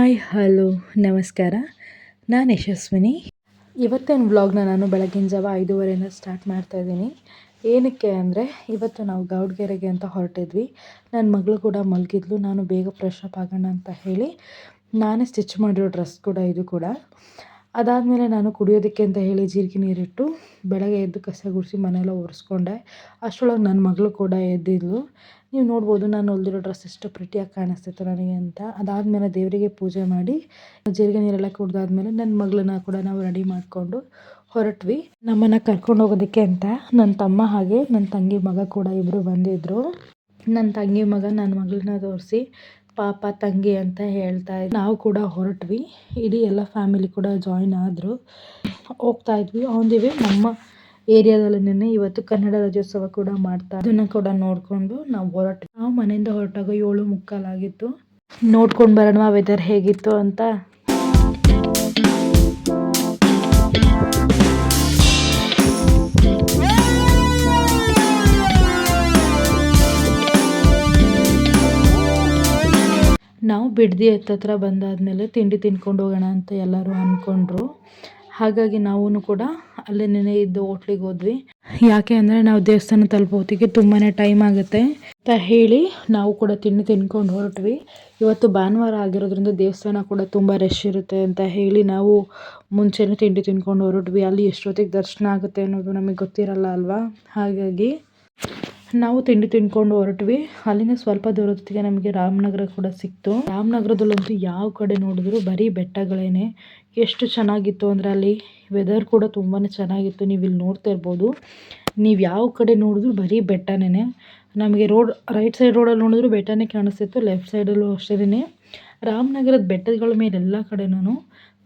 Hi, hello, ನಮಸ್ಕಾರ. ನಾನು ಯಶಸ್ವಿನಿ. ಇವತ್ತೇನು ವ್ಲಾಗ್ನ ನಾನು ಬೆಳಗಿನ ಜಾವ ಐದೂವರೆಯಿಂದ ಸ್ಟಾರ್ಟ್ ಮಾಡ್ತಾ ಇದ್ದೀನಿ. ಏನಕ್ಕೆ ಅಂದರೆ, ಇವತ್ತು ನಾವು ಗೌಡ್ಗೆರೆಗೆ ಅಂತ ಹೊರಟಿದ್ವಿ. ನನ್ನ ಮಗಳು ಕೂಡ ಮಲಗಿದ್ಲು. ನಾನು ಬೇಗ ಫ್ರೆಶ್ ಅಪ್ ಆಗೋಣ ಅಂತ ಹೇಳಿ ನಾನೇ ಸ್ಟಿಚ್ ಮಾಡಿರೋ ಡ್ರೆಸ್ ಕೂಡ ಇದು ಕೂಡ. ಅದಾದಮೇಲೆ ನಾನು ಕುಡಿಯೋದಕ್ಕೆ ಅಂತ ಹೇಳಿ ಜೀರಿಗೆ ನೀರಿಟ್ಟು ಬೆಳಗ್ಗೆ ಎದ್ದು ಕಸ ಗುಡಿಸಿ ಮನೆಯೆಲ್ಲ ಒರೆಸ್ಕೊಂಡೆ. ಅಷ್ಟರೊಳಗೆ ನನ್ನ ಮಗಳು ಕೂಡ ಎದ್ದಿದ್ಲು. ನೀವು ನೋಡ್ಬೋದು ನಾನು ಹೊಲ್ದಿರೋ ಡ್ರೆಸ್ ಎಷ್ಟು ಪ್ರಿಟಿಯಾಗಿ ಕಾಣಿಸ್ತಿತ್ತು ನನಗೆ ಅಂತ. ಅದಾದಮೇಲೆ ದೇವರಿಗೆ ಪೂಜೆ ಮಾಡಿ, ಜೀರಿಗೆ ನೀರೆಲ್ಲ ಕುಡ್ದಾದ್ಮೇಲೆ ನನ್ನ ಮಗಳನ್ನ ಕೂಡ ನಾವು ರೆಡಿ ಮಾಡಿಕೊಂಡು ಹೊರಟ್ವಿ. ನಮ್ಮನ್ನು ಕರ್ಕೊಂಡು ಹೋಗೋದಕ್ಕೆ ಅಂತ ನನ್ನ ತಮ್ಮ ಹಾಗೆ ನನ್ನ ತಂಗಿ ಮಗ ಕೂಡ ಇಬ್ಬರು ಬಂದಿದ್ದರು ನನ್ನ ತಂಗಿ ಮಗ ನನ್ನ ಮಗಳನ್ನ ತೋರಿಸಿ ಪಾಪ ತಂಗಿ ಅಂತ ಹೇಳ್ತಾ ಇದ್ವಿ ನಾವು ಕೂಡ ಹೊರಟ್ವಿ. ಇಡೀ ಎಲ್ಲ ಫ್ಯಾಮಿಲಿ ಕೂಡ ಜಾಯಿನ್ ಆದರು. ಹೋಗ್ತಾ ಇದ್ವಿ. ಆನ್ ನಮ್ಮ ಏರಿಯಾದಲ್ಲಿ ಇವತ್ತು ಕನ್ನಡ ರಾಜ್ಯೋತ್ಸವ ಕೂಡ ಮಾಡ್ತಾ ಅದನ್ನ ಕೂಡ ನೋಡಿಕೊಂಡು ನಾವು ಹೊರಟ. ನಾವು ಮನೆಯಿಂದ ಹೊರಟಾಗ ಏಳು ಮುಕ್ಕಾಲಾಗಿತ್ತು ನೋಡ್ಕೊಂಡು ಬರೋಣ ವೆದರ್ ಹೇಗಿತ್ತು ಅಂತ. ನಾವು ಬಿಡದಿ ಹತ್ತತ್ರ ಬಂದಾದಮೇಲೆ ತಿಂಡಿ ತಿನ್ಕೊಂಡು ಹೋಗೋಣ ಅಂತ ಎಲ್ಲರೂ ಅಂದ್ಕೊಂಡ್ರು ಹಾಗಾಗಿ ನಾವೂ ಕೂಡ ಅಲ್ಲೇ ಇದ್ದು ಹೋಟ್ಲಿಗೆ ಹೋದ್ವಿ. ಯಾಕೆ ಅಂದರೆ ನಾವು ದೇವಸ್ಥಾನ ತಲುಪೋತಿಗೆ ತುಂಬಾ ಟೈಮ್ ಆಗುತ್ತೆ ಅಂತ ಹೇಳಿ ನಾವು ಕೂಡ ತಿಂಡಿ ತಿನ್ಕೊಂಡು ಹೊರಟ್ವಿ. ಇವತ್ತು ಭಾನುವಾರ ಆಗಿರೋದ್ರಿಂದ ದೇವಸ್ಥಾನ ಕೂಡ ತುಂಬ ರಶ್ ಇರುತ್ತೆ ಅಂತ ಹೇಳಿ ನಾವು ಮುಂಚೆನೇ ತಿಂಡಿ ತಿನ್ಕೊಂಡು ಹೊರಟ್ವಿ. ಅಲ್ಲಿ ಎಷ್ಟೊತ್ತಿಗೆ ದರ್ಶನ ಆಗುತ್ತೆ ಅನ್ನೋದು ನಮಗೆ ಗೊತ್ತಿರಲ್ಲ ಅಲ್ವಾ? ಹಾಗಾಗಿ ನಾವು ತಿಂಡಿ ತಿನ್ಕೊಂಡು ಹೊರಟ್ವಿ. ಅಲ್ಲಿಂದ ಸ್ವಲ್ಪ ದೂರದೊತ್ತಿಗೆ ನಮಗೆ ರಾಮನಗರ ಕೂಡ ಸಿಕ್ತು. ರಾಮನಗರದಲ್ಲಂತೂ ಯಾವ ಕಡೆ ನೋಡಿದ್ರು ಬರೀ ಬೆಟ್ಟಗಳೇನೆ. ಎಷ್ಟು ಚೆನ್ನಾಗಿತ್ತು ಅಂದರೆ ಅಲ್ಲಿ ವೆದರ್ ಕೂಡ ತುಂಬಾ ಚೆನ್ನಾಗಿತ್ತು. ನೀವು ಇಲ್ಲಿ ನೋಡ್ತಾ ಇರ್ಬೋದು. ನೀವು ಯಾವ ಕಡೆ ನೋಡಿದ್ರು ಬರೀ ಬೆಟ್ಟನೇ ನಮಗೆ ರೋಡ್ ರೈಟ್ ಸೈಡ್ ರೋಡಲ್ಲಿ ನೋಡಿದ್ರು ಬೆಟ್ಟನೇ ಕಾಣಿಸ್ತಿತ್ತು. ಲೆಫ್ಟ್ ಸೈಡಲ್ಲೂ ಅಷ್ಟೇ ರಾಮನಗರದ ಬೆಟ್ಟಗಳ ಮೇಲೆ ಎಲ್ಲ ಕಡೆನೂ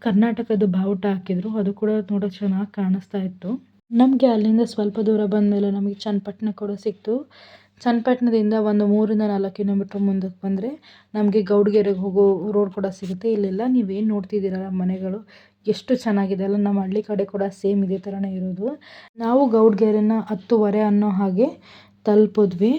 ಕರ್ನಾಟಕದ ಬಾವುಟ ಹಾಕಿದ್ರು. ಅದು ಕೂಡ ನೋಡೋಕೆ ಚೆನ್ನಾಗಿ ಕಾಣಿಸ್ತಾ ಇತ್ತು. ನಮಗೆ ಅಲ್ಲಿಂದ ಸ್ವಲ್ಪ ದೂರ ಬಂದಮೇಲೆ ನಮಗೆ ಚನ್ನಪಟ್ಟಣ ಕೂಡ ಸಿಕ್ತು. ಚನ್ನಪಟ್ಟಣದಿಂದ ಒಂದು ಮೂರಿಂದ ನಾಲ್ಕು ಕಿಲೋಮೀಟ್ರ್ ಮುಂದಕ್ಕೆ ಬಂದರೆ ನಮಗೆ ಗೌಡ್ಗೆರೆಗೆ ಹೋಗೋ ರೋಡ್ ಕೂಡ ಸಿಗುತ್ತೆ. ಇಲ್ಲೆಲ್ಲ ನೀವೇನು ನೋಡ್ತಿದ್ದೀರಲ್ಲ ಮನೆಗಳು. ಎಷ್ಟು ಚೆನ್ನಾಗಿದೆ ಅಲ್ಲ. ನಮ್ಮ ಹಳ್ಳಿ ಕಡೆ ಕೂಡ ಸೇಮ್ ಇದೇ ಥರನೇ ಇರೋದು. ನಾವು ಗೌಡ್ಗೆರೆನ ಹತ್ತುವರೆ ಅನ್ನೋ ಹಾಗೆ ತಲುಪಿದ್ವಿ.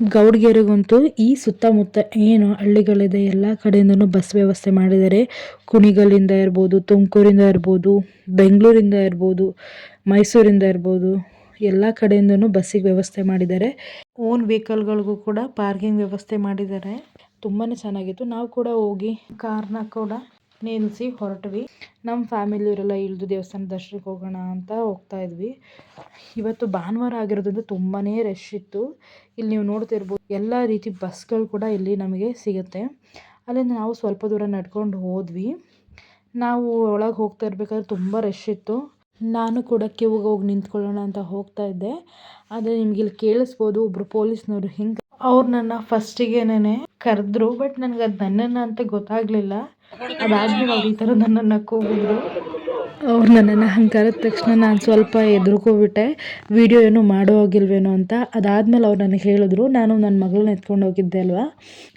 ಗೌಡ್ಗೆರೆಗಂತೂ ಈ ಸುತ್ತಮುತ್ತ ಏನು ಹಳ್ಳಿಗಳಿದೆ ಎಲ್ಲ ಕಡೆಯಿಂದನೂ ಬಸ್ ವ್ಯವಸ್ಥೆ ಮಾಡಿದ್ದಾರೆ. ಕುಣಿಗಲ್ಲಿಂದ ಇರ್ಬೋದು, ತುಮಕೂರಿಂದ ಇರ್ಬೋದು, ಬೆಂಗಳೂರಿಂದ ಇರ್ಬೋದು ಮೈಸೂರಿಂದ ಇರ್ಬೋದು, ಎಲ್ಲ ಕಡೆಯಿಂದನೂ ಬಸ್ಸಿಗೆ ವ್ಯವಸ್ಥೆ ಮಾಡಿದ್ದಾರೆ. ಓನ್ ವೆಹಿಕಲ್ಗಳಿಗೂ ಕೂಡ ಪಾರ್ಕಿಂಗ್ ವ್ಯವಸ್ಥೆ ಮಾಡಿದ್ದಾರೆ. ತುಂಬಾ ಚೆನ್ನಾಗಿತ್ತು. ನಾವು ಕೂಡ ಹೋಗಿ ಕಾರ್ನ ಕೂಡ ನಿಲ್ಲಿಸಿ ಹೊರಟ್ವಿ. ನಮ್ಮ ಫ್ಯಾಮಿಲಿಯವರೆಲ್ಲ ಇಳಿದು ದೇವಸ್ಥಾನ ದರ್ಶನಕ್ಕೆ ಹೋಗೋಣ ಅಂತ ಹೋಗ್ತಾ ಇದ್ವಿ. ಇವತ್ತು ಭಾನುವಾರ ಆಗಿರೋದ್ರಿಂದ ತುಂಬಾ ರಶ್ ಇತ್ತು. ಇಲ್ಲಿ ನೀವು ನೋಡ್ತಿರ್ಬೋದು, ಎಲ್ಲ ರೀತಿ ಬಸ್ಗಳು ಕೂಡ ಇಲ್ಲಿ ನಮಗೆ ಸಿಗುತ್ತೆ. ಅಲ್ಲಿಂದ ನಾವು ಸ್ವಲ್ಪ ದೂರ ನಡ್ಕೊಂಡು ಹೋದ್ವಿ. ನಾವು ಒಳಗೆ ಹೋಗ್ತಾ ಇರ್ಬೇಕಾದ್ರೆ ತುಂಬ ರಶ್ ಇತ್ತು. ನಾನು ಕೂಡ ಕ್ಯೂಗೆ ಹೋಗಿ ನಿಂತ್ಕೊಳ್ಳೋಣ ಅಂತ ಹೋಗ್ತಾ ಇದ್ದೆ. ಆದರೆ ನಿಮ್ಗೆ ಇಲ್ಲಿ ಕೇಳಿಸ್ಬೋದು ಒಬ್ಬರು ಪೊಲೀಸ್ನವರು ಹಿಂಗೆ ಅವ್ರು ನನ್ನ ಫಸ್ಟಿಗೆನೇ ಕರೆದ್ರು, ಬಟ್ ನನಗೆ ಅದು ನನ್ನನ್ನು ಅಂತ ಗೊತ್ತಾಗಲಿಲ್ಲ. ಅದಾದ್ಮೇಲೆ ಅವ್ರು ಈ ಥರ ನನ್ನನ್ನು ಕೂಗಿದ್ರು. ಅವ್ರು ನನ್ನನ್ನು ಹಂಗೆ ಕರೆದ ತಕ್ಷಣ ನಾನು ಸ್ವಲ್ಪ ಹೆದ್ರುಕೋಬಿಟ್ಟೆ. ವೀಡಿಯೋ ಏನು ಮಾಡೋ ಹೋಗಿಲ್ವೇನೋ ಅಂತ. ಅದಾದಮೇಲೆ ಅವ್ರು ನನಗೆ ಹೇಳಿದ್ರು, ನಾನು ನನ್ನ ಮಗಳನ್ನ ಎತ್ಕೊಂಡು ಹೋಗಿದ್ದೆ ಅಲ್ವಾ?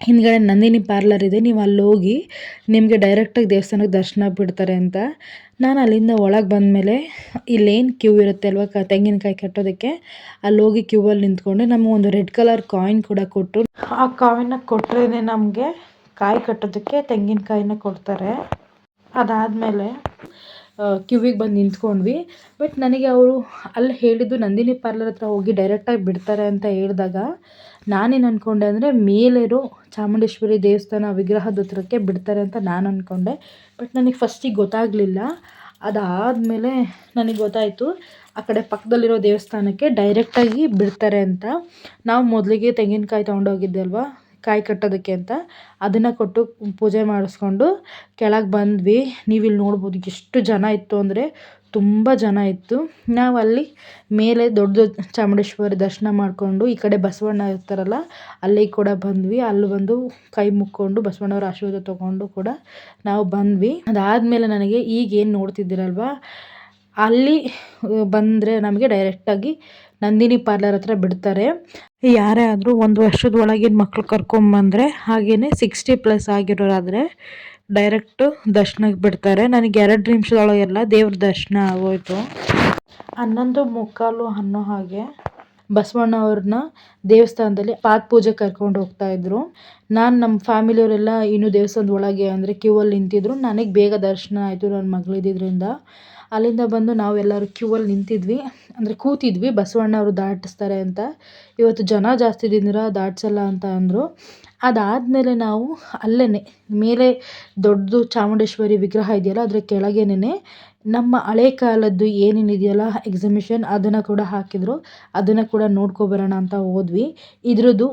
ಹಿಂದ್ಗಡೆ ನಂದಿನಿ ಪಾರ್ಲರ್ ಇದೆ, ನೀವು ಅಲ್ಲಿ ಹೋಗಿ ನಿಮಗೆ ಡೈರೆಕ್ಟಾಗಿ ದೇವಸ್ಥಾನಕ್ಕೆ ದರ್ಶನ ಬಿಡ್ತಾರೆ ಅಂತ. ನಾನು ಅಲ್ಲಿಂದ ಒಳಗೆ ಬಂದಮೇಲೆ ಇಲ್ಲೇನು ಕ್ಯೂ ಇರುತ್ತೆ ಅಲ್ವಾ ಕ, ತೆಂಗಿನಕಾಯಿ ಕಟ್ಟೋದಕ್ಕೆ ಅಲ್ಲಿ ಹೋಗಿ ಕ್ಯೂವಲ್ಲಿ ನಿಂತ್ಕೊಂಡೆ. ನಮಗೆ ಒಂದು ರೆಡ್ ಕಲರ್ ಕಾಯಿನ್ ಕೂಡ ಕೊಟ್ಟರು ಆ ಕಾಯಿನ್ನ ಕೊಟ್ಟರೆ ನಮಗೆ ಕಾಯಿ ಕಟ್ಟೋದಕ್ಕೆ ತೆಂಗಿನಕಾಯಿನ ಕೊಡ್ತಾರೆ. ಅದಾದಮೇಲೆ ಕ್ಯೂವಿಗೆ ಬಂದು ನಿಂತ್ಕೊಂಡ್ವಿ. ಬಟ್ ನನಗೆ ಅವರು ಅಲ್ಲಿ ಹೇಳಿದ್ದು ನಂದಿನಿ ಪಾರ್ಲರ್ ಹತ್ರ ಹೋಗಿ ಡೈರೆಕ್ಟಾಗಿ ಬಿಡ್ತಾರೆ ಅಂತ ಹೇಳಿದಾಗ ನಾನೇನು ಅಂದ್ಕೊಂಡೆ ಅಂದರೆ ಮೇಲೇರೋ ಚಾಮುಂಡೇಶ್ವರಿ ದೇವಸ್ಥಾನ ವಿಗ್ರಹದ ಹತ್ರಕ್ಕೆ ಬಿಡ್ತಾರೆ ಅಂತ ನಾನು ಅಂದ್ಕೊಂಡೆ ಬಟ್ ನನಗೆ ಫಸ್ಟಿಗೆ ಗೊತ್ತಾಗಲಿಲ್ಲ. ಅದಾದಮೇಲೆ ನನಗೆ ಗೊತ್ತಾಯಿತು ಆ ಕಡೆ ಪಕ್ಕದಲ್ಲಿರೋ ದೇವಸ್ಥಾನಕ್ಕೆ ಡೈರೆಕ್ಟಾಗಿ ಬಿಡ್ತಾರೆ ಅಂತ. ನಾವು ಮೊದಲಿಗೆ ತೆಂಗಿನಕಾಯಿ ತೊಗೊಂಡೋಗಿದ್ದೆ ಅಲ್ವಾ? ಕಾಯಿ ಕಟ್ಟೋದಕ್ಕೆ ಅಂತ ಅದನ್ನು ಕೊಟ್ಟು ಪೂಜೆ ಮಾಡಿಸ್ಕೊಂಡು ಕೆಳಗೆ ಬಂದ್ವಿ. ನೀವು ಇಲ್ಲಿ ನೋಡ್ಬೋದು ಎಷ್ಟು ಜನ ಇತ್ತು ಅಂದರೆ ತುಂಬ ಜನ ಇತ್ತು. ನಾವು ಅಲ್ಲಿ ಮೇಲೆ ದೊಡ್ಡ ದೊಡ್ಡ ಚಾಮುಂಡೇಶ್ವರಿ ದರ್ಶನ ಮಾಡಿಕೊಂಡು ಈ ಕಡೆ ಬಸವಣ್ಣ ಇರ್ತಾರಲ್ಲ ಅಲ್ಲಿಗೆ ಕೂಡ ಬಂದ್ವಿ. ಅಲ್ಲಿ ಬಂದು ಕೈ ಮುಕ್ಕೊಂಡು ಬಸವಣ್ಣವ್ರ ಆಶೀರ್ವಾದ ತೊಗೊಂಡು ಕೂಡ ನಾವು ಬಂದ್ವಿ. ಅದಾದಮೇಲೆ ನನಗೆ ಈಗೇನು ನೋಡ್ತಿದ್ದೀರಲ್ವಾ ನೋಡ್ತಿದ್ದೀರಲ್ವ ಅಲ್ಲಿ ಬಂದರೆ ನಮಗೆ ಡೈರೆಕ್ಟಾಗಿ ನಂದಿನಿ ಪಾರ್ಲರ್ ಹತ್ರ ಬಿಡ್ತಾರೆ. ಯಾರೇ ಆದರೂ ಒಂದು ವರ್ಷದ ಒಳಗಿನ ಮಕ್ಕಳು ಕರ್ಕೊಂಬಂದರೆ ಹಾಗೆಯೇ ಸಿಕ್ಸ್ಟಿ ಪ್ಲಸ್ ಆಗಿರೋರಾದರೆ ಡೈರೆಕ್ಟು ದರ್ಶನಕ್ಕೆ ಬಿಡ್ತಾರೆ. ನನಗೆ ಎರಡು ನಿಮಿಷದೊಳಗೆಲ್ಲ ದೇವ್ರ ದರ್ಶನ ಆಗೋಯಿತು. ಹನ್ನೊಂದು, ಮುಕ್ಕಾಲು ಅನ್ನೋ ಹಾಗೆ. ಬಸವಣ್ಣ ಅವ್ರನ್ನ ದೇವಸ್ಥಾನದಲ್ಲಿ ಪಾದ ಪೂಜೆ ಕರ್ಕೊಂಡು ಹೋಗ್ತಾ ಇದ್ರು. ನಾನು ನಮ್ಮ ಫ್ಯಾಮಿಲಿಯವರೆಲ್ಲ ಇನ್ನೂ ದೇವಸ್ಥಾನದ ಒಳಗೆ ಅಂದರೆ ಕ್ಯೂ ಅಲ್ಲಿ ನಿಂತಿದ್ರು. ನನಗೆ ಬೇಗ ದರ್ಶನ ಆಯಿತು ನನ್ನ ಮಗಳಿದ್ದಿದ್ದರಿಂದ ಅಲ್ಲಿಂದ ಬಂದು ನಾವೆಲ್ಲರೂ ಕ್ಯೂ ಅಲ್ಲಿ ನಿಂತಿದ್ವಿ. ಅಂದರೆ ಕೂತಿದ್ವಿ ಬಸವಣ್ಣ ಅವರು ದಾಟಿಸ್ತಾರೆ ಅಂತ. ಇವತ್ತು ಜನ ಜಾಸ್ತಿ ಇದ್ದಿದ್ದೀರ ದಾಟಿಸಲ್ಲ ಅಂತ ಅಂದರು. ಅದಾದಮೇಲೆ ನಾವು ಅಲ್ಲೇ ಮೇಲೆ ದೊಡ್ಡದು ಚಾಮುಂಡೇಶ್ವರಿ ವಿಗ್ರಹ ಇದೆಯಲ್ಲ ಅದರ ಕೆಳಗೇನೆ ನಮ್ಮ ಹಳೆ ಕಾಲದ್ದು ಏನೇನಿದೆಯಲ್ಲ ಎಕ್ಸಿಬಿಷನ್ ಅದನ್ನು ಕೂಡ ಹಾಕಿದರು. ಅದನ್ನು ಕೂಡ ನೋಡ್ಕೊಬರೋಣ ಅಂತ ಹೋದ್ವಿ. ಇದ್ರದ್ದು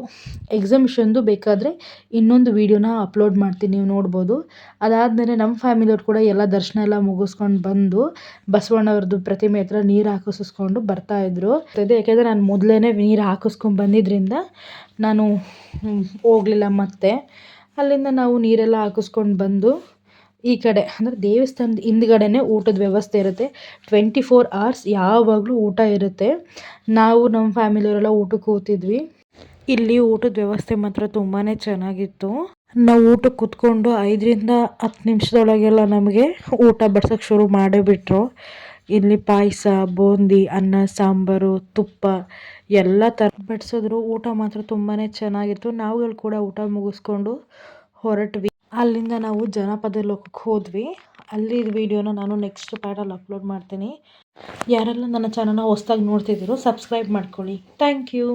ಎಕ್ಸಿಮಿಷನ್ದು ಬೇಕಾದರೆ ಇನ್ನೊಂದು ವೀಡಿಯೋನ ಅಪ್ಲೋಡ್ ಮಾಡ್ತೀನಿ, ನೀವು ನೋಡ್ಬೋದು. ಅದಾದಮೇಲೆ ನಮ್ಮ ಫ್ಯಾಮಿಲಿಯವ್ರು ಕೂಡ ಎಲ್ಲ ದರ್ಶನ ಎಲ್ಲ ಮುಗಿಸ್ಕೊಂಡು ಬಂದು ಬಸವಣ್ಣವ್ರದ್ದು ಪ್ರತಿಮೆ ಹತ್ರ ನೀರು ಹಾಕಿಸ್ಕೊಂಡು ಬರ್ತಾಯಿದ್ರು ಅದೇ, ಯಾಕೆಂದರೆ ನಾನು ಮೊದಲೇ ನೀರು ಹಾಕಿಸ್ಕೊಂಡು ಬಂದಿದ್ದರಿಂದ ನಾನು ಹೋಗಲಿಲ್ಲ ಮತ್ತೆ. ಅಲ್ಲಿಂದ ನಾವು ನೀರೆಲ್ಲ ಹಾಕಿಸ್ಕೊಂಡು ಬಂದು ಈ ಕಡೆ, ಅಂದರೆ ದೇವಸ್ಥಾನದ ಹಿಂದ್ಗಡೆನೇ ಊಟದ ವ್ಯವಸ್ಥೆ ಇರುತ್ತೆ. ಟ್ವೆಂಟಿ ಫೋರ್ ಅವರ್ಸ್ ಯಾವಾಗಲೂ ಊಟ ಇರುತ್ತೆ. ನಾವು ನಮ್ಮ ಫ್ಯಾಮಿಲಿಯವರೆಲ್ಲ ಊಟಕ್ಕೆ ಕೂತಿದ್ವಿ ಇಲ್ಲಿ ಊಟದ ವ್ಯವಸ್ಥೆ ಮಾತ್ರ ತುಂಬಾ ಚೆನ್ನಾಗಿತ್ತು. ನಾವು ಊಟಕ್ಕೆ ಕೂತ್ಕೊಂಡು ಐದರಿಂದ ಹತ್ತು ನಿಮಿಷದೊಳಗೆಲ್ಲ ನಮಗೆ ಊಟ ಬಡ್ಸೋಕ್ಕೆ ಶುರು ಮಾಡೇ ಬಿಟ್ಟರು ಇಲ್ಲಿ ಪಾಯಸ, ಬೂಂದಿ, ಅನ್ನ, ಸಾಂಬಾರು, ತುಪ್ಪ, ಎಲ್ಲ ಥರ ಬಡಿಸಿದ್ರು. ಊಟ ಮಾತ್ರ ತುಂಬಾ ಚೆನ್ನಾಗಿತ್ತು. ನಾವುಗಳು ಕೂಡ ಊಟ ಮುಗಿಸ್ಕೊಂಡು ಹೊರಟ್ವಿ. ಅಲ್ಲಿಂದ ನಾವು ಜನಪದ ಲೋಕಕ್ಕೆ ಹೋದ್ವಿ. ಅಲ್ಲಿ ವಿಡಿಯೋನ ನಾನು ನೆಕ್ಸ್ಟ್ ಪಾರ್ಟಲ್ಲಿ ಅಪ್ಲೋಡ್ ಮಾಡ್ತೀನಿ. ಯಾರೆಲ್ಲ ನನ್ನ ಚಾನಲ್ನ ಹೊಸ್ದಾಗಿ ನೋಡ್ತಿದ್ದೀರೋ ಸಬ್ಸ್ಕ್ರೈಬ್ ಮಾಡ್ಕೊಳ್ಳಿ. Thank you